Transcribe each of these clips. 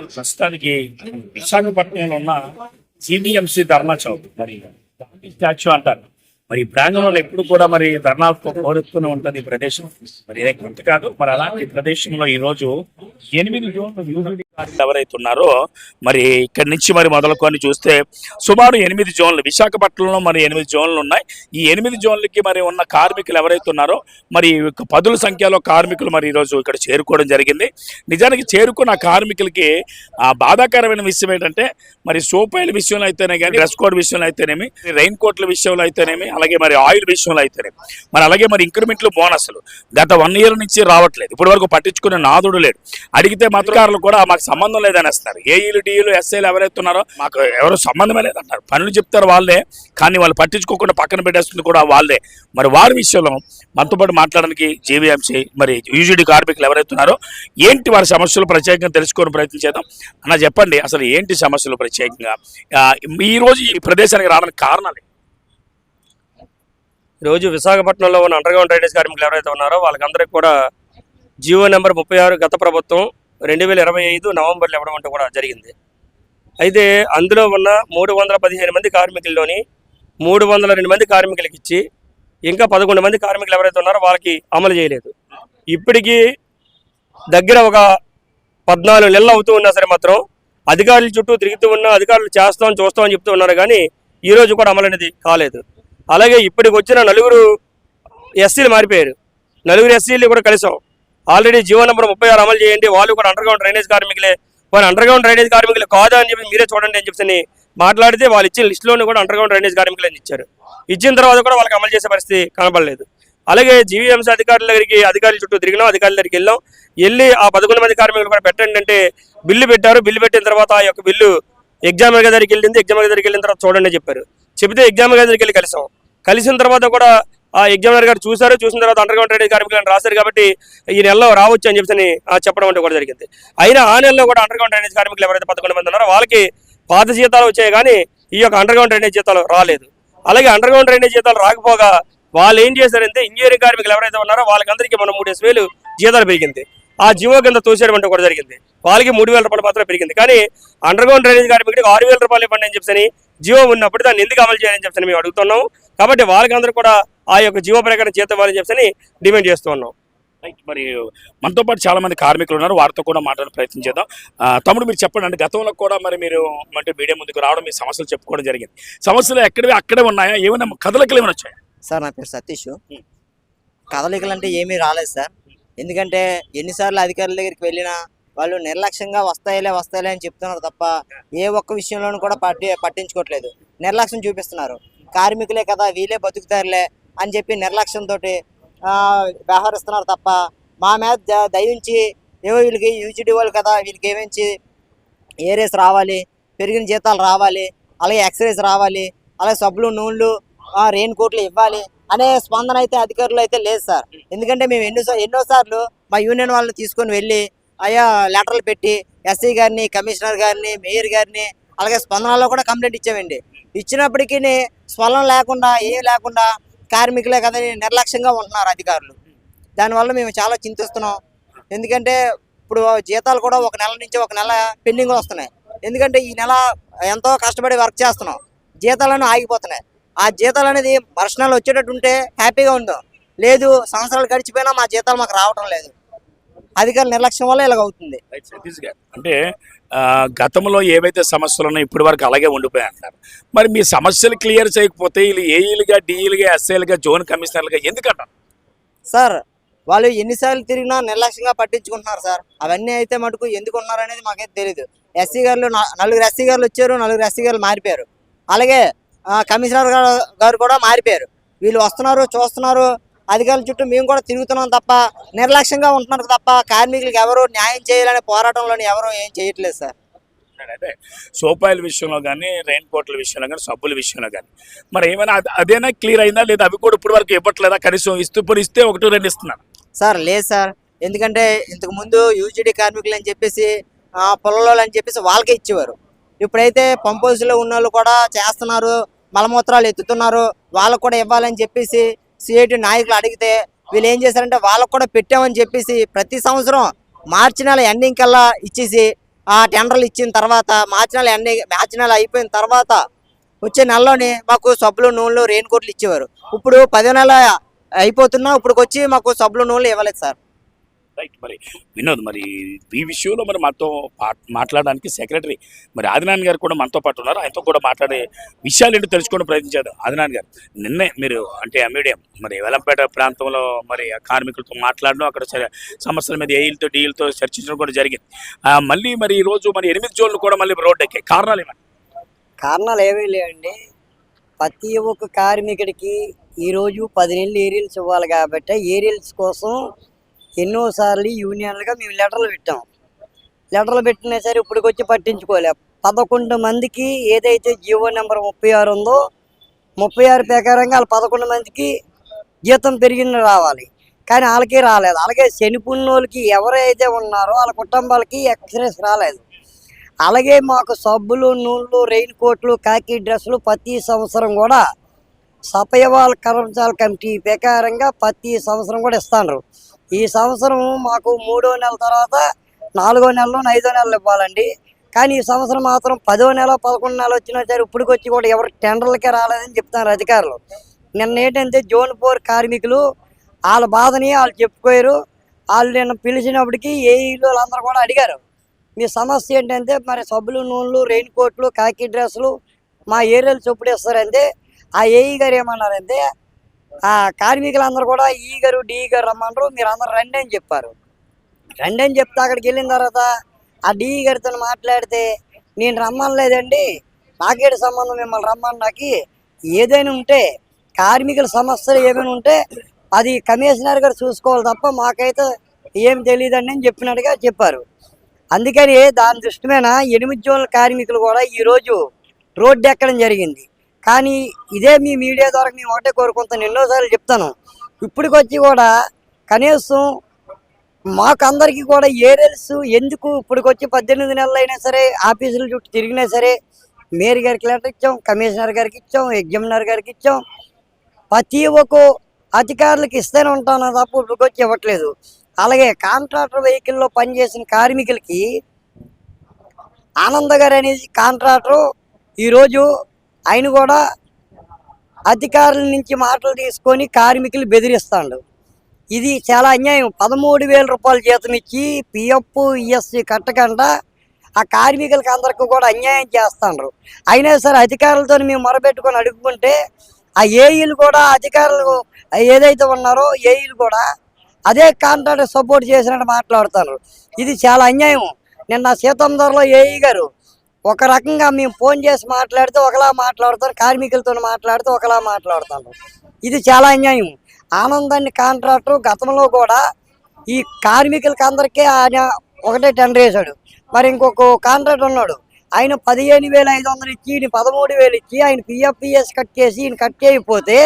ప్రస్తుతానికి విశాఖపట్నంలో ఉన్న జీబీఎంసీ ధర్నా చౌక్ మరి స్టాచ్యూ అంటారు. మరి ఈ ప్రాంగణంలో ఎప్పుడు కూడా మరి ధర్నా కోరుతూనే ఉంటుంది ఈ ప్రదేశం. మరి ఇదే కాదు. మరి అలాంటి ప్రదేశంలో ఈ రోజు ఎనిమిది జోన్లు ఎవరైతే ఉన్నారో మరి ఇక్కడి నుంచి మరి మొదలుకొని చూస్తే సుమారు ఎనిమిది జోన్లు విశాఖపట్నంలో మరి ఎనిమిది జోన్లు ఉన్నాయి. ఈ ఎనిమిది జోన్లకి మరి ఉన్న కార్మికులు ఎవరైతే ఉన్నారో మరి పదుల సంఖ్యలో కార్మికులు మరి ఈరోజు ఇక్కడ చేరుకోవడం జరిగింది. నిజానికి చేరుకున్న కార్మికులకి ఆ బాధాకరమైన విషయం ఏంటంటే మరి సోపాయిల విషయంలో అయితేనే కానీ డ్రెస్ కోడ్ విషయంలో అయితేనేమి రెయిన్ కోట్ల విషయంలో అయితేనేమి అలాగే మరి ఆయిల్ విషయంలో అయితేనేమి. మరి అలాగే మరి ఇంక్రిమెంట్లు బోనస్లు. గత వన్ ఇయర్ నుంచి రావట్లేదు. ఇప్పటి వరకు పట్టించుకునే నాదుడు లేడు. అడిగితే మతకారులు కూడా మాకు సంబంధం లేదనేస్తారు ఏఈలు డిఈలు ఎస్ఐలు ఎవరైతే ఉన్నారో మాకు ఎవరు సంబంధమే లేదంటారు పనులు చెప్తారు వాళ్ళే కానీ వాళ్ళు పట్టించుకోకుండా పక్కన పెట్టేస్తుంది కూడా వాళ్ళే. మరి వారి విషయంలో మనతో పాటు మాట్లాడడానికి జీవీఎంసీ మరి యూజీడీ కార్మికులు ఎవరైతే ఉన్నారో ఏంటి వారి సమస్యలు ప్రత్యేకంగా తెలుసుకొని ప్రయత్నం చేద్దాం. అన్న చెప్పండి అసలు ఏంటి సమస్యలు ప్రత్యేకంగా? ఈరోజు ఈ ప్రదేశానికి రావడానికి కారణాలు ఏంటి? ఈరోజు విశాఖపట్నంలో ఉన్న అండర్గ్రౌండ్ రైల్వేస్ కార్మికులు ఎవరైతే ఉన్నారో వాళ్ళకందరికీ కూడా జియో నెంబర్ ముప్పై ఆరు గత ప్రభుత్వం రెండు వేల ఇరవై ఐదు నవంబర్లో ఇవ్వడం అంటూ కూడా జరిగింది. అయితే అందులో ఉన్న మూడు వందల పదిహేను మంది కార్మికుల్లోని మూడు వందల రెండు మంది కార్మికులకి ఇచ్చి ఇంకా పదకొండు మంది కార్మికులు ఎవరైతే ఉన్నారో వాళ్ళకి అమలు చేయలేదు. ఇప్పటికీ దగ్గర ఒక పద్నాలుగు నెలలు అవుతూ ఉన్నా సరే మాత్రం అధికారుల చుట్టూ తిరుగుతూ ఉన్నా అధికారులు చేస్తాం చూస్తామని చెప్తూ ఉన్నారు కానీ ఈ రోజు కూడా అమలు అనేది కాలేదు. అలాగే ఇప్పటికి వచ్చిన నలుగురు ఎస్సీలు మారిపోయారు. నలుగురు ఎస్సీలు కూడా కలిసాం. ఆల్రెడీ జీవో నెంబర్ ముప్పై ఆరు అమలు చేయండి. వాళ్ళు కూడా అండర్ గ్రౌండ్ డ్రైనేజ్ కార్మికులే. వాళ్ళు అండర్ గ్రౌండ్ డ్రైనేజ్ కార్మికులు కాదా అని చెప్పి మీరే చూడండి అని చెప్పి మాట్లాడితే వాళ్ళు ఇచ్చిన లిస్టులోనే కూడా అండర్ గ్రౌండ్ డ్రైనేజ్ కార్మికులు అని ఇచ్చారు. ఇచ్చిన తర్వాత కూడా వాళ్ళకి అమలు చేసే పరిస్థితి కనబడలేదు. అలాగే జీవీఎంసీ అధికారుల దగ్గరికి అధికారుల చుట్టూ తిరిగినాం అధికారుల దగ్గరికి వెళ్ళాం. వెళ్ళి ఆ పదకొండు మంది కార్మికులు కూడా పెట్టండి అంటే బిల్లు పెట్టారు. బిల్లు పెట్టిన తర్వాత ఆ యొక్క బిల్లు ఎగ్జామ్ దగ్గరికి వెళ్ళింది. ఎగ్జామ్ దగ్గరికి వెళ్ళిన తర్వాత చూడండి చెప్పారు. చెబితే ఎగ్జామ్ దగ్గరికి వెళ్ళి కలిసాం. కలిసిన తర్వాత కూడా ఎగ్జామినర్ గారు చూశారు చూసిన తర్వాత అండర్ గ్రౌండ్ ట్రైనింగ్ కార్మికులను రాశారు కాబట్టి ఈ నెలలో రావచ్చు అని చెప్పి చెప్పడం అంటే కూడా జరిగింది. అయినా ఆ నెలలో కూడా అండర్ గ్రౌండ్ డ్రైనేజ్ కార్మికులు ఎవరైతే పదకొండు మంది ఉన్నారో వాళ్ళకి పాత జీతాలు వచ్చాయి కానీ ఈ యొక్క అండర్ గ్రౌండ్ డ్రైనేజ్ జీతాలు రాలేదు. అలాగే అండర్ గ్రౌండ్ డ్రైనేజ్ జీతాలు రాకపోగా వాళ్ళు ఏం చేశారంటే ఇంజనీరింగ్ కార్మికులు ఎవరైతే ఉన్నారో వాళ్ళకందరికీ మనం మూడేసి వేలు జీతాలు పెరిగింది. ఆ జీవో కింద తోసేయడం కూడా జరిగింది. వాళ్ళకి మూడు వేల రూపాయలు మాత్రమే పెరిగింది. కానీ అండర్ గ్రౌండ్ డ్రైనేజ్ కార్మికుడికి ఆరు వేల రూపాయలు ఇవ్వండి అని చెప్పని జీవో ఉన్నప్పుడు దాన్ని ఎందుకు అమలు చేయాలని చెప్పని మేము అడుగుతున్నాం కాబట్టి వాళ్ళకందరూ కూడా ఆ యొక్క జీవో ప్రకారం జీతం ఇవ్వాలని చెప్పని డిమాండ్ చేస్తూ ఉన్నాం. రైట్ మరి మనతో పాటు చాలా మంది కార్మికులు ఉన్నారు. వారితో కూడా మాట్లాడే ప్రయత్నం చేద్దాం. తమ్ముడు మీరు చెప్పండి అంటే గతంలో కూడా మరి మీరు అంటే మీడియా ముందుకు రావడం మీ సమస్యలు చెప్పుకోవడం జరిగింది. సమస్యలు ఎక్కడివి అక్కడే ఉన్నాయా? ఏమైనా కథలకి ఏమైనా వచ్చాయా? సార్ నా పేరు సతీష్. కదలికలు అంటే ఏమీ రాలేదు సార్. ఎందుకంటే ఎన్నిసార్లు అధికారుల దగ్గరికి వెళ్ళినా వాళ్ళు నిర్లక్ష్యంగా వస్తాయిలే వస్తాయిలే అని చెప్తున్నారు తప్ప ఏ ఒక్క విషయంలోనూ కూడా పట్టి పట్టించుకోవట్లేదు. నిర్లక్ష్యం చూపిస్తున్నారు. కార్మికులే కదా వీళ్ళే బతుకుతారులే అని చెప్పి నిర్లక్ష్యంతో వ్యవహరిస్తున్నారు తప్ప మా మీద దయించి ఏవో వీళ్ళకి యూజీడీ వాళ్ళు కదా వీళ్ళకి ఏమించి ఏరేస్ రావాలి పెరిగిన జీతాలు రావాలి అలాగే ఎక్స్రేస్ రావాలి అలాగే సబ్బులు నూనెలు రెయిన్ కోట్లు ఇవ్వాలి అనే స్పందన అయితే అధికారులు అయితే లేదు సార్. ఎందుకంటే మేము ఎన్నో ఎన్నోసార్లు మా యూనియన్ వాళ్ళని తీసుకొని వెళ్ళి అయ్యా లెటర్లు పెట్టి ఎస్సీ గారిని కమిషనర్ గారిని మేయర్ గారిని అలాగే స్పందనలో కూడా కంప్లైంట్ ఇచ్చామండి. ఇచ్చినప్పటికీ స్వలం లేకుండా ఏం లేకుండా కార్మికులే కదా నిర్లక్ష్యంగా ఉంటున్నారు అధికారులు. దానివల్ల మేము చాలా చింతిస్తున్నాం. ఎందుకంటే ఇప్పుడు జీతాలు కూడా ఒక నెల నుంచి ఒక నెల పెండింగ్ వస్తున్నాయి. ఎందుకంటే ఈ నెల ఎంతో కష్టపడి వర్క్ చేస్తున్నాం. జీతాలను ఆగిపోతున్నాయి. ఆ జీతాలు అనేది పర్సనల్ వచ్చేటట్టు ఉంటే హ్యాపీగా ఉందాం. లేదు సంవత్సరాలు గడిచిపోయినా మా జీతాలు మాకు రావటం లేదు. అధికారుల నిర్లక్ష్యం వల్ల ఇలాగ అవుతుంది. రైట్ సతీష్ గారు అంటే గతంలో ఏవైతే సమస్యలు ఉన్నాయో ఇప్పటి వరకు అలాగే ఉండిపోయాయి అంటారు. మరి మీ సమస్యలు క్లియర్ చేయకపోతే వీళ్ళు ఏఈలుగా డిఈలుగా ఎస్ఐలుగా జోన్ కమిషనర్లుగా ఎందుకంటారు? సార్ వాళ్ళు ఎన్నిసార్లు తిరిగినా నిర్లక్ష్యంగా పట్టించుకుంటున్నారు సార్. అవన్నీ అయితే మటుకు ఎందుకు ఉన్నారు అనేది మాకైతే తెలియదు ఎస్సీ గారు నలుగురు ఎస్సీ గారు వచ్చారు నలుగురు ఎస్సీ గారు మారిపోయారు. అలాగే కమిషనర్ గారు కూడా మారిపోయారు. వీళ్ళు వస్తున్నారు చూస్తున్నారు అధికారుల చుట్టూ మేము కూడా తిరుగుతున్నాం తప్ప నిర్లక్ష్యంగా ఉంటున్నారు తప్ప కార్మికులకు ఎవరు న్యాయం చేయాలనే పోరాటంలోని ఎవరు ఏం చేయట్లేదు సార్. అదే సోపాయిల విషయంలో కానీ రెయిన్ కోట్ల విషయంలో కానీ సబ్బుల విషయంలో కానీ మరి ఏమైనా అది- అదేనా క్లియర్ అయిందా? లేదా అవి కూడా ఇప్పటి వరకు ఇవ్వట్లేదా? కనీసం ఇస్తూ ఇప్పుడు ఇస్తే ఒకటి రెండు ఇస్తున్నారు సార్ లేదు సార్. ఎందుకంటే ఇంతకు ముందు యూజీడీ కార్మికులు అని చెప్పేసి ఆ, పొలంలో అని చెప్పేసి వాళ్ళకే ఇచ్చేవారు. ఇప్పుడైతే పంప్ హౌస్లో ఉన్న వాళ్ళు కూడా చేస్తున్నారు మలమూత్రాలు ఎత్తుతున్నారు వాళ్ళకు కూడా ఇవ్వాలని చెప్పేసి సిఐటి నాయకులు అడిగితే వీళ్ళు ఏం చేశారంటే వాళ్ళకు కూడా పెట్టామని చెప్పేసి ప్రతి సంవత్సరం మార్చి నెల ఎండింగ్ కల్లా ఇచ్చేసి ఆ టెండర్లు ఇచ్చిన తర్వాత మార్చి నెల ఎండింగ్ మార్చి నెల అయిపోయిన తర్వాత వచ్చే నెలలోనే మాకు సబ్బులు నూనెలు రెయిన్ కోట్లు ఇచ్చేవారు. ఇప్పుడు పదో నెల అయిపోతున్నా ఇప్పుడు వచ్చి మాకు సబ్బులు నూనెలు ఇవ్వలేదు సార్. రైట్ మరి వినోద్ మరి ఈ విషయంలో మరి మాతో పా- మాట్లాడడానికి సెక్రటరీ మరి ఆదినారాయణ గారు కూడా మనతో పాటు ఉన్నారు. ఆయనతో కూడా మాట్లాడే విషయాలు ఏంటో తెలుసుకోవడం ప్రయత్నించారు ఆదినారాయణ గారు. నిన్నే మీరు అంటే మీడియం మరి వెలంపేట ప్రాంతంలో మరి కార్మికులతో మాట్లాడడం అక్కడ సమస్యల మీద ఏఈలతో డీఈలతో చర్చించడం కూడా జరిగింది. మళ్ళీ మరి ఈ రోజు మరి ఎనిమిది జోన్లు కూడా మళ్ళీ రోడ్డు ఎక్కాయి కారణాలు ఏమన్నా? కారణాలు ఏమీ లేవండి. ప్రతి ఒక్క కార్మికుడికి ఈరోజు పది నెలలు ఏరియల్స్ ఇవ్వాలి కాబట్టి ఏరియల్స్ కోసం ఎన్నోసార్లు యూనియన్లుగా మేము లెటర్లు పెట్టాం. లెటర్లు పెట్టినా సరే ఇప్పటికి వచ్చి పట్టించుకోలే. పదకొండు మందికి ఏదైతే జీవో నెంబర్ ముప్పై ఆరు ఉందో ముప్పై ఆరు ప్రకారంగా వాళ్ళ పదకొండు మందికి జీతం పెరిగిన రావాలి. కానీ వాళ్ళకి రాలేదు. అలాగే చనిపోయినోళ్ళకి ఎవరైతే ఉన్నారో వాళ్ళ కుటుంబాలకి ఎక్స్రేస్ రాలేదు. అలాగే మాకు సబ్బులు నూనెలు రెయిన్ కోట్లు కాకి డ్రెస్సులు ప్రతి సంవత్సరం కూడా సపయవాల్ కర్మచాల కమిటీ ప్రకారంగా ప్రతి సంవత్సరం కూడా ఇస్తాను ఈ సంవత్సరం మాకు మూడో నెల తర్వాత నాలుగో నెలలో ఐదో నెలలు ఇవ్వాలండి. కానీ ఈ సంవత్సరం మాత్రం పదో నెల పదకొండు నెల వచ్చినా సరే ఇప్పటికి వచ్చి కూడా ఎవరు టెండర్లకే రాలేదని చెప్తున్నారు అధికారులు. నిన్న ఏంటంటే జోన్ ఫోర్ కార్మికులు వాళ్ళ బాధని వాళ్ళు చెప్పుకోయారు. వాళ్ళు నిన్న పిలిచినప్పటికీ ఏఈలు వాళ్ళందరూ కూడా అడిగారు. మీ సమస్య ఏంటంటే మరి సబ్బులు నూనెలు రెయిన్ కోట్లు కాకి డ్రెస్సులు మా ఏరియాలు చొప్పుడు ఇస్తారంటే ఆ ఏఈ గారు ఏమన్నారంటే ఆ కార్మికులందరూ కూడా ఈ గారు డి గారు రమ్మన్నారు. మీరు అందరు రండి అని చెప్పారు. రండి అని చెప్తే అక్కడికి వెళ్ళిన తర్వాత ఆ డి గారితో మాట్లాడితే నేను రమ్మనలేదండి. నాకేటి సంబంధం? మిమ్మల్ని రమ్మన్నాకి ఏదైనా ఉంటే కార్మికుల సమస్యలు ఏమైనా ఉంటే అది కమిషనర్ గారు చూసుకోవాలి తప్ప మాకైతే ఏం తెలియదండి అని చెప్పినట్టుగా చెప్పారు. అందుకని దాని దృష్టి మీద ఎనిమిది జోన్ల కార్మికులు కూడా ఈరోజు రోడ్డు ఎక్కడం జరిగింది. కానీ ఇదే మీ మీడియా ద్వారా మేము ఒకటే కోరుకుంటాను ఎన్నోసార్లు చెప్తాను. ఇప్పటికొచ్చి కూడా కనీసం మాకు అందరికీ కూడా ఏరియల్స్ ఎందుకు ఇప్పటికొచ్చి పద్దెనిమిది నెలలు అయినా సరే ఆఫీసుల చుట్టూ తిరిగినా సరే మేయర్ గారికి లెటర్ ఇచ్చాం కమిషనర్ గారికి ఇచ్చాం ఎగ్జామినర్ గారికి ఇచ్చాం. ప్రతి ఒక్క అధికారులకు ఇస్తేనే ఉంటాను తప్ప ఇప్పటికొచ్చి ఇవ్వట్లేదు. అలాగే కాంట్రాక్టర్ వెహికల్లో పనిచేసిన కార్మికులకి ఆనంద గారు అనేది కాంట్రాక్టర్ ఈరోజు ఆయన కూడా అధికారుల నుంచి మాటలు తీసుకొని కార్మికులు బెదిరిస్తాడు. ఇది చాలా అన్యాయం. పదమూడు వేల రూపాయల జీతం ఇచ్చి పిఎఫ్ ఈఎస్సి కట్టకుండా ఆ కార్మికులకి అందరికీ కూడా అన్యాయం చేస్తాండ్రు. అయినా సరే అధికారులతో మేము మొరబెట్టుకొని అడుగుకుంటే ఆ ఏఈలు కూడా అధికారులు ఏదైతే ఉన్నారో ఏఈలు కూడా అదే కాంట్రాక్ట్ సపోర్ట్ చేసినట్టు మాట్లాడుతున్నారు ఇది చాలా అన్యాయం. నిన్న సీతందర్లో ఏఈ గారు ఒక రకంగా మేము ఫోన్ చేసి మాట్లాడితే ఒకలా మాట్లాడుతాం కార్మికులతో మాట్లాడితే ఒకలా మాట్లాడుతారు. ఇది చాలా అన్యాయం. ఆనందాన్ని కాంట్రాక్టర్ గతంలో కూడా ఈ కార్మికులకి అందరికీ ఆయన ఒకటే టెండర్ వేశాడు. మరి ఇంకొక కాంట్రాక్టర్ ఉన్నాడు. ఆయన పదిహేను వేల ఐదు వందలు ఇచ్చి ఈయన పదమూడు వేలు ఇచ్చి ఆయన పిఎఫ్పిఎస్ కట్ చేసి ఈయన కట్ చేయకపోతే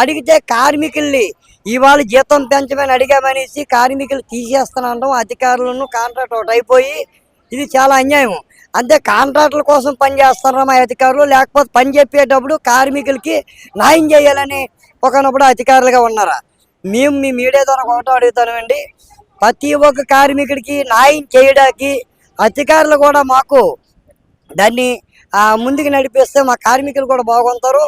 అడిగితే కార్మికుల్ని ఇవాళ జీతం పెంచమని అడిగామనేసి కార్మికులు తీసేస్తానంటాం. అధికారులను కాంట్రాక్ట్ ఒకటి అయిపోయి ఇది చాలా అన్యాయం. అంతే కాంట్రాక్టుల కోసం పని మా అధికారులు. లేకపోతే పని చెప్పేటప్పుడు కార్మికులకి న్యాయం చేయాలని ఒకనప్పుడు అధికారులుగా ఉన్నారా? మేము మీ మీడియా ద్వారా ఒకటో అడుగుతామండి ప్రతి ఒక్క కార్మికుడికి న్యాయం చేయడానికి అధికారులు కూడా మాకు దాన్ని ముందుకు నడిపిస్తే మా కార్మికులు కూడా బాగుంటారు.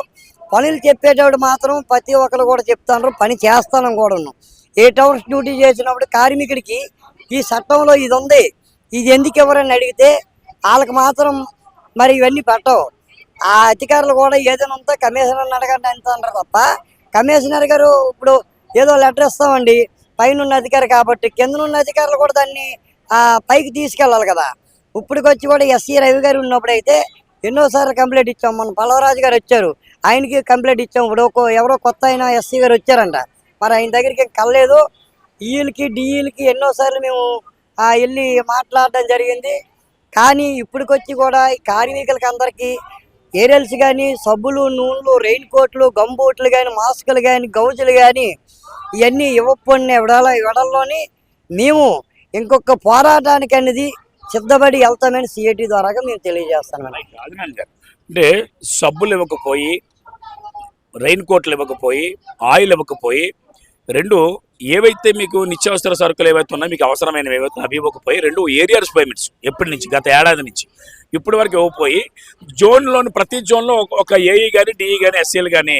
పనులు చెప్పేటప్పుడు మాత్రం ప్రతి ఒక్కరు కూడా చెప్తాను. పని చేస్తాను కూడాను. ఎయిట్ అవర్స్ డ్యూటీ చేసినప్పుడు కార్మికుడికి ఈ చట్టంలో ఇది ఉంది. ఇది ఎందుకు ఎవరని అడిగితే వాళ్ళకి మాత్రం మరి ఇవన్నీ పెట్టవు. ఆ అధికారులు కూడా ఏదైనా ఉంటే కమిషనర్ అడగండి అంత అంటారు తప్ప కమిషనర్ గారు ఇప్పుడు ఏదో లెటర్ ఇస్తామండి పైన ఉన్న అధికారి కాబట్టి కింద ఉన్న అధికారులు కూడా దాన్ని ఆ, పైకి తీసుకెళ్ళాలి కదా. ఇప్పటికొచ్చి కూడా ఎస్సీ రవి గారు ఉన్నప్పుడైతే ఎన్నోసార్లు కంప్లైంట్ ఇచ్చాం. మన పల్లవరాజు గారు వచ్చారు. ఆయనకి కంప్లైంట్ ఇచ్చాం. ఇప్పుడు ఒక ఎవరో కొత్త అయినా ఎస్సీ గారు వచ్చారంట. మరి ఆయన దగ్గరికి కలలేదు. ఈలకి డిఈలకి ఎన్నోసార్లు మేము వెళ్ళి మాట్లాడడం జరిగింది. కానీ ఇప్పటికొచ్చి కూడా కార్మికులకి అందరికీ ఏరియల్స్ కానీ సబ్బులు నూనెలు రెయిన్ కోట్లు గంబూట్లు కానీ మాస్కులు కానీ గౌజులు కానీ ఇవన్నీ ఇవ్వకపోయిన విడాల విడల్లోని మేము ఇంకొక పోరాటానికి అనేది సిద్ధపడి వెళ్తామని సిఐటి ద్వారా మేము తెలియజేస్తాను అంటే సబ్బులు ఇవ్వకపోయి రెయిన్ కోట్లు ఇవ్వకపోయి ఆయిల్ ఇవ్వకపోయి రెండు ఏవైతే మీకు నిత్యావసర సరుకులు ఏవైతే ఉన్నాయో మీకు అవసరమైనవి ఏవైతే అవి ఇవ్వకపోయి రెండు ఏరియాస్ పేమెంట్స్ ఎప్పటి నుంచి? గత ఏడాది నుంచి. ఇప్పటి వరకు ఇవ్వపోయి జోన్లోని ప్రతి జోన్లో ఒక- ఏఈ కానీ డిఈ కానీ ఎస్సీలు కానీ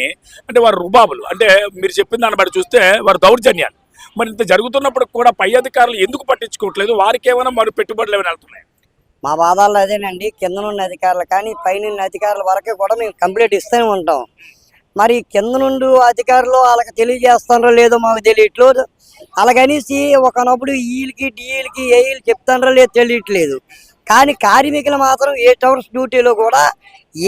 అంటే వారు రుబాబులు. అంటే మీరు చెప్పిన దాన్ని బట్టి చూస్తే వారు దౌర్జన్యాలు. మరి ఇంత జరుగుతున్నప్పుడు కూడా పై అధికారులు ఎందుకు పట్టించుకోవట్లేదు? వారికి ఏమైనా మరి పెట్టుబడులు ఏమైనా వెళ్తున్నాయి? మా బాధల్లో అదేనండి. కింద ఉన్న అధికారులు కానీ పైన అధికారుల వరకు కూడా మేము కంప్లీట్ ఇస్తూనే ఉంటాం. మరి కింద నుండి అధికారులు వాళ్ళకి తెలియజేస్తారో లేదో మాకు తెలియట్లేదు. అలాగనేసి ఒకనప్పుడు ఈలకి డీలకి ఏఈలు చెప్తారో లేదో తెలియట్లేదు. కానీ కార్మికులు మాత్రం ఎయిట్ అవర్స్ డ్యూటీలో కూడా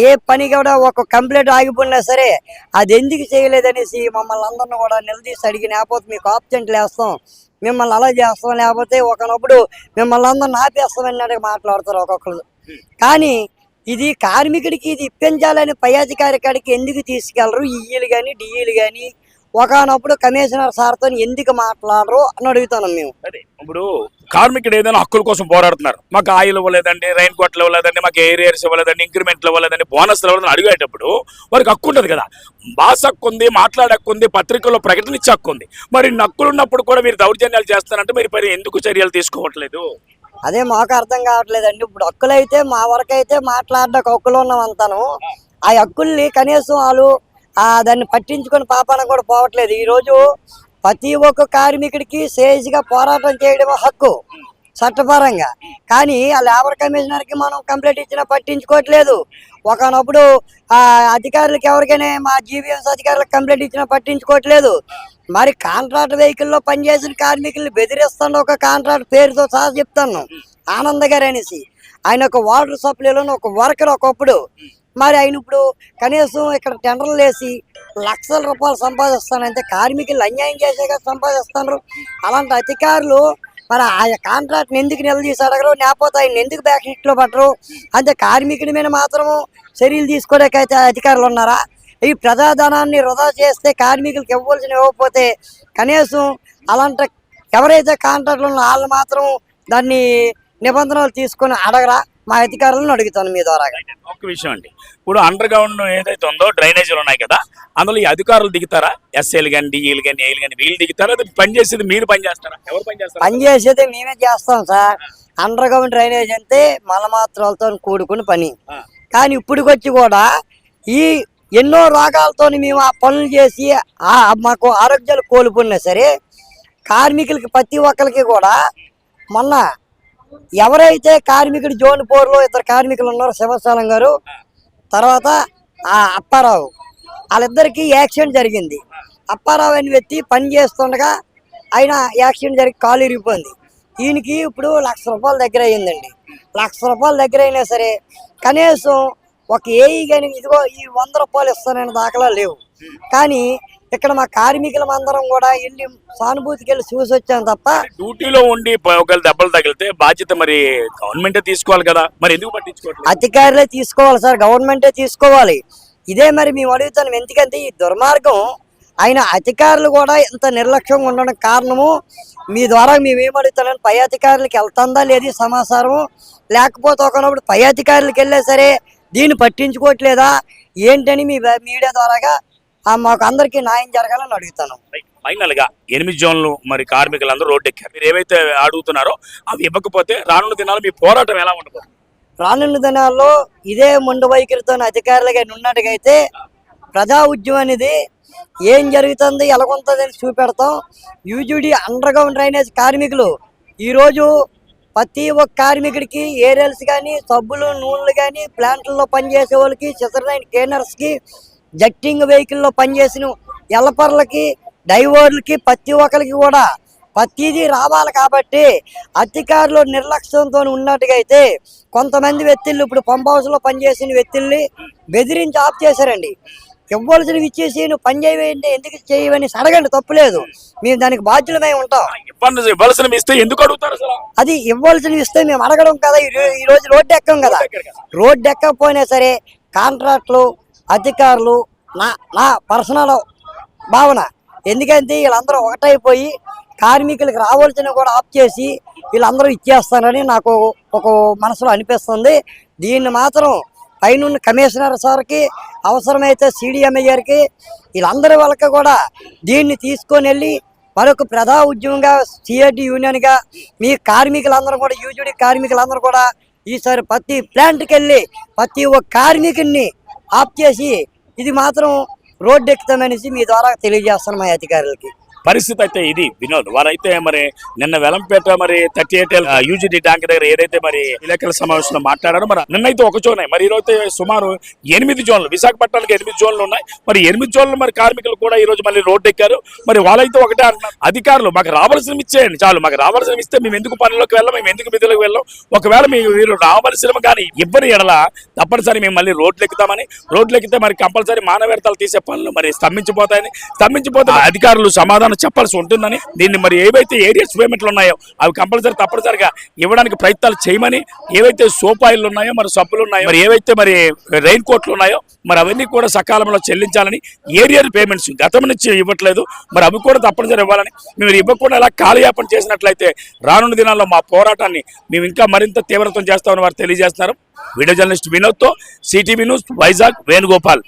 ఏ పని కూడా ఒక కంప్లైంట్ ఆగిపోయినా సరే అది ఎందుకు చేయలేదనేసి మమ్మల్ని అందరిని కూడా నిలదీసి అడిగి లేకపోతే మీకు ఆబ్సెంట్లు వేస్తాం మిమ్మల్ని అలా చేస్తాం. లేకపోతే ఒకనప్పుడు మిమ్మల్ని అందరిని ఆపేస్తామని మాట్లాడతారు ఒక్కొక్కరు కానీ ఇది కార్మికుడికి ఇది ఇప్పించాలని పై అధికారి కాడికి ఎందుకు తీసుకెళ్ళరు ఈఈలు కానీ డిఈలు కానీ ఒకనప్పుడు కమిషనర్ సార్తో ఎందుకు మాట్లాడరు అని అడుగుతున్నాం మేము. అదే ఇప్పుడు కార్మికుడు ఏదైనా హక్కుల కోసం పోరాడుతున్నారు. మాకు ఆయిల్ ఇవ్వలేదండి రైన్ కోట్లు ఇవ్వలేదండి మాకు ఏరియర్స్ ఇవ్వలేదండి ఇంక్రిమెంట్లు ఇవ్వలేదండి బోనస్లు ఇవ్వలేదని అడిగేటప్పుడు వారికి హక్కు ఉంటుంది కదా. భాష హక్కు ఉంది మాట్లాడే హక్కు ఉంది పత్రికల్లో ప్రకటన ఇచ్చే హక్కు ఉంది. మరి ఇన్ని హక్కులు ఉన్నప్పుడు కూడా మీరు దౌర్జన్యాలు చేస్తారంటే మీరు పని ఎందుకు చర్యలు తీసుకోవట్లేదు? అదే మాకు అర్థం కావట్లేదండి. ఇప్పుడు హక్కులైతే మా వరకైతే మాట్లాడడానికి హక్కులు ఉన్నవంతాను ఆ హక్కుల్ని కనీసం వాళ్ళు దాన్ని పట్టించుకొని పాపాన కూడా పోవట్లేదు. ఈరోజు ప్రతి ఒక్క కార్మికుడికి సేజ్గా పోరాటం చేయడం హక్కు చట్టపరంగా. కానీ ఆ లేబర్ కమిషనర్కి మనం కంప్లైంట్ ఇచ్చినా పట్టించుకోవట్లేదు. ఒకనప్పుడు ఆ అధికారులకు ఎవరికైనా మా జీవీఎంస్ అధికారులకు కంప్లైంట్ ఇచ్చినా పట్టించుకోవట్లేదు. మరి కాంట్రాక్ట్ వెహికల్లో పనిచేసిన కార్మికుల్ని బెదిరిస్తాను ఒక కాంట్రాక్ట్ పేరుతో సహా చెప్తాను. ఆనంద్ గారు అనేసి. ఆయన ఒక వాటర్ సప్లైలో ఒక వర్కర్ ఒకప్పుడు. మరి ఆయన ఇప్పుడు కనీసం ఇక్కడ టెండర్లు వేసి లక్షల రూపాయలు సంపాదిస్తానంటే కార్మికులు అన్యాయం చేసేగా సంపాదిస్తున్నారు. అలాంటి అధికారులు మరి ఆ కాంట్రాక్ట్ని ఎందుకు నిలదీసి అడగరు లేకపోతే ఆయన ఎందుకు బ్యాక్ షీట్లో పట్టరు అంటే కార్మికుడి మీద మాత్రము చర్యలు తీసుకోవడానికైతే అధికారులు ఉన్నారా? ఈ ప్రజాధనాన్ని వృధా చేస్తే కార్మికులకు ఇవ్వాల్సిన ఇవ్వకపోతే కనీసం అలాంటి ఎవరైతే కాంట్రాక్ట్లు ఉన్నారో వాళ్ళు మాత్రం దాన్ని నిబంధనలు తీసుకొని అడగరా? మా అధికారులను అడుగుతాను మీ ద్వారా. ఒక విషయం అండి. ఇప్పుడు అండర్ గ్రౌండ్ ఏదైతే ఉందో డ్రైనేజీలు ఉన్నాయి కదా అందులో ఈ అధికారులు దిగుతారా? ఎస్ఏలు కానీ డిఈలు కానీ ఏలు కానీ వీళ్ళు దిగుతారా? అది పని చేసేది మీరు పని చేస్తారా? ఎవరు పని చేస్తారా? పని చేసేది మేమే చేస్తాం సార్. అండర్ గ్రౌండ్ డ్రైనేజ్ అంటే మలమాత్రాలతో కూడుకుని పని. కానీ ఇప్పటికొచ్చి కూడా ఈ ఎన్నో రోగాలతో మేము ఆ పనులు చేసి ఆ మాకు ఆరోగ్యాలు కోల్పోయినా సరే కార్మికులకి ప్రతి ఒక్కరికి కూడా మొన్న ఎవరైతే కార్మికుడు జోన్ పోర్లో ఇద్దరు కార్మికులు ఉన్నారో శివస్థానం గారు తర్వాత ఆ అప్పారావు వాళ్ళిద్దరికి యాక్సిడెంట్ జరిగింది. అప్పారావు అని వ్యక్తి పని చేస్తుండగా ఆయన యాక్సిడెంట్ జరిగి కాలు ఇరిగిపోయింది. ఈయనకి ఇప్పుడు లక్ష రూపాయల దగ్గర అయ్యిందండి. లక్ష రూపాయల దగ్గర అయినా సరే కనీసం ఒక ఏఈ కానీ ఇదిగో ఈ వంద రూపాయలు ఇస్తానని దాఖలా లేవు. కానీ ఇక్కడ మా కార్మికులం అందరం కూడా వెళ్ళి సానుభూతికి వెళ్ళి చూసి వచ్చాం తప్ప డ్యూటీలో ఉండి ఒకవేళ దెబ్బలు తగిలితే బాధ్యత మరి గవర్నమెంటే తీసుకోవాలి కదా? మరి ఎందుకు పట్టించుకోవట్లేదు? అధికారులే తీసుకోవాలి సార్ గవర్నమెంటే తీసుకోవాలి. ఇదే మరి మేము అడుగుతాం ఎందుకంటే ఈ దుర్మార్గం ఆయన అధికారులు కూడా ఇంత నిర్లక్ష్యంగా ఉండడం కారణము. మీ ద్వారా మేము ఏం అడుగుతామని పై అధికారులకి వెళ్తుందా లేదు సమాచారం లేకపోతే ఒకనప్పుడు పై అధికారులకి వెళ్ళే సరే దీన్ని పట్టించుకోవట్లేదా? ఏంటని మీ మీడియా ద్వారాగా మాకు అందరికీ న్యాయం జరగాలని అడుగుతాను. ఫైనల్గా ఎనిమిది జోన్లు మరి కార్మికులందరూ రోడ్డు ఎక్కారు మీరు ఏవైతే అడుగుతున్నారో అవి ఇవ్వకపోతే రానున్న దినాలు మీ పోరాటం ఎలా ఉండబోతుంది? రానున్న దినాల్లో ఇదే ముందు వైఖరితో అధికారులుగా ఉన్నట్టుగైతే ప్రజా ఉద్యమం అనేది ఏం జరుగుతుంది ఎలాగుంటుంది అని చూపెడతాం. యూజీడీ అండర్ గ్రౌండ్ డ్రైనేజ్ కార్మికులు ఈరోజు ప్రతి ఒక్క కార్మికుడికి ఏరియల్స్ కానీ సబ్బులు నూనెలు కానీ ప్లాంట్లలో పనిచేసే వాళ్ళకి చిత్రలైన్ క్లీనర్స్కి జట్టింగ్ వెహికల్లో పనిచేసిన ఎల్లపర్లకి డైవర్లకి ప్రతి ఒక్కరికి కూడా ప్రతిదీ రావాలి కాబట్టి అధికారులు నిర్లక్ష్యంతో ఉన్నట్టుగా అయితే కొంతమంది వ్యక్తులు ఇప్పుడు పంప్ హౌస్లో పనిచేసిన వ్యక్తుల్ని బెదిరించి ఆఫ్ చేశారండి. ఇవ్వాల్సినవి ఇచ్చేసి నువ్వు పని చేయవేంటి ఎందుకు చేయవని అడగండి తప్పులేదు మేము దానికి బాధ్యులమై ఉంటాం. ఇస్తే ఎందుకు అడుగుతారు అది ఇవ్వాల్సినవి ఇస్తే మేము అడగడం కదా ఈ రోజు రోడ్డు ఎక్కం కదా. రోడ్డు ఎక్కకపోయినా సరే కాంట్రాక్టులు అధికారులు నా నా పర్సనల్ భావన. ఎందుకంటే వీళ్ళందరూ ఒకటైపోయి కార్మికులకు రావాల్సిన కూడా ఆఫ్ చేసి వీళ్ళందరూ ఇచ్చేస్తారని నాకు ఒక మనసులో అనిపిస్తుంది. దీన్ని మాత్రం పైన కమిషనర్ సార్కి అవసరమైతే సిడిఎంఏ గారికి వీళ్ళందరి వాళ్ళకి కూడా దీన్ని తీసుకొని వెళ్ళి మరొక ప్రధా ఉద్యమంగా సిఐటి యూనియన్గా మీ కార్మికులందరూ కూడా యూజుడి కార్మికులందరూ కూడా ఈసారి ప్రతి ప్లాంట్కి వెళ్ళి ప్రతి ఒక్క కార్మికుడిని ఆప్ చేసి ఇది మాత్రం రోడ్డు ఎక్కుతామనేసి మీ ద్వారా తెలియజేస్తాను మా అధికారులకి. పరిస్థితి అయితే ఇది. వినోద్ వారైతే మరి నిన్న వెలంపేట మరి థర్టీ ఎయిట్ యూజీడీ ట్యాంక్ దగ్గర ఏదైతే మరి విలేకరుల సమావేశంలో మాట్లాడారో మరి నిన్నైతే ఒక జోన్ మరి ఈరోజు సుమారు ఎనిమిది జోన్లు విశాఖపట్నానికి ఎనిమిది జోన్లు ఉన్నాయి. మరి ఎనిమిది జోన్లు మరి కార్మికులు కూడా ఈ రోజు మళ్ళీ రోడ్డు ఎక్కారు మరి వాళ్ళైతే ఒకటే అంటున్నారు అధికారులు మాకు రావాల్సిన ఇచ్చేయండి చాలు మాకు రావాల్సిన ఇస్తే మేము ఎందుకు పనులకు వెళ్ళాం మేము ఎందుకు విధులకు వెళ్ళాం? ఒకవేళ మీరు మీరు రావాల్సిన కానీ ఇవ్వని ఎడల తప్పనిసరి మేము మళ్ళీ రోడ్లు ఎక్కుతామని రోడ్లు ఎక్కితే మరి కంపల్సరీ మానవేర్తలు తీసే పనులు మరి స్తంభించిపోతాయని స్తంభించిపోతే అధికారులు సమాధానం చెప్పాల్సి ఉంటుందని. దీన్ని మరి ఏవైతే ఏరియస్ పేమెంట్లు ఉన్నాయో అవి కంపల్సరీ తప్పనిసరిగా ఇవ్వడానికి ప్రయత్నాలు చేయమని ఏవైతే సోపాయిలు ఉన్నాయో మరి సబ్బులు ఉన్నాయో మరి ఏవైతే మరి రెయిన్ కోట్లు ఉన్నాయో మరి అవన్నీ కూడా సకాలంలో చెల్లించాలని ఏరియల్ పేమెంట్స్ గతం నుంచి ఇవ్వట్లేదు. మరి అవి కూడా తప్పనిసరి ఇవ్వాలని మేము ఇవ్వకుండా ఇలా కాలయాపన చేసినట్లయితే రానున్న దినాల్లో మా పోరాటాన్ని మేము ఇంకా మరింత తీవ్రతం చేస్తామని వారు తెలియజేస్తున్నారు. వీడియో జర్నలిస్ట్ వినోద్తో సిటీవీ న్యూస్ వైజాగ్ వేణుగోపాల్.